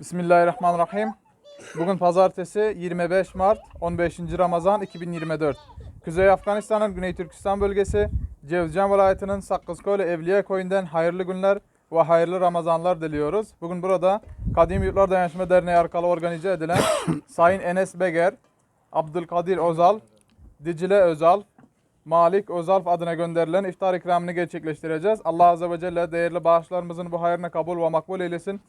Bismillahirrahmanirrahim. Bugün pazartesi 25 Mart 15. Ramazan 2024. Kuzey Afganistan'ın Güney Türkistan bölgesi Cevzcan vilayetinin Sakkızkoylu Evliya köyünden hayırlı günler ve hayırlı Ramazanlar diliyoruz. Bugün burada Kadim Yurtlar Dayanışma Derneği arkalı organize edilen Sayın Enes Beger, Abdülkadir Özal, Dicle Özal, Malik Özalp adına gönderilen iftar ikramını gerçekleştireceğiz. Allah Azze ve Celle değerli bağışlarımızın bu hayrına kabul ve makbul eylesin.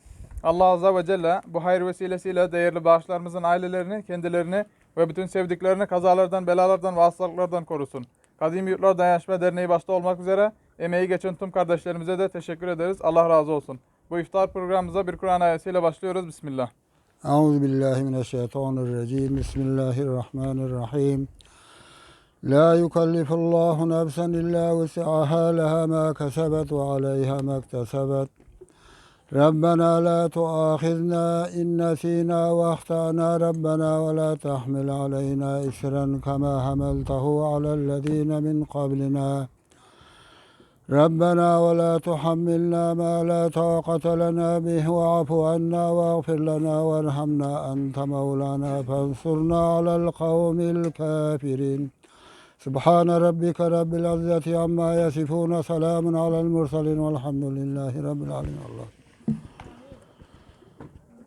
Allah Azze ve Celle bu hayır vesilesiyle değerli bağışlarımızın ailelerini, kendilerini ve bütün sevdiklerini kazalardan, belalardan ve hastalıklardan korusun. Kadim Yurtlar Dayanışma Derneği başta olmak üzere emeği geçen tüm kardeşlerimize de teşekkür ederiz. Allah razı olsun. Bu iftar programımıza bir Kur'an ayetiyle başlıyoruz. Bismillah. Euzubillahimineşşeytanirracim. Bismillahirrahmanirrahim. La yukallifullahu nefsen illa vesi'aha leha ma kesebet ve aleyha ma ربنا لا تؤاخذنا إن نسينا واخطأنا ربنا ولا تحمل علينا إسرا كما حملته على الذين من قبلنا. ربنا ولا تحملنا ما لا طاقة لنا به واعف عنا واغفر لنا وارحمنا أنت مولانا فانصرنا على القوم الكافرين. سبحان ربك رب العزة عما يصفون سلام على المرسلين والحمد لله رب العالمين. الله.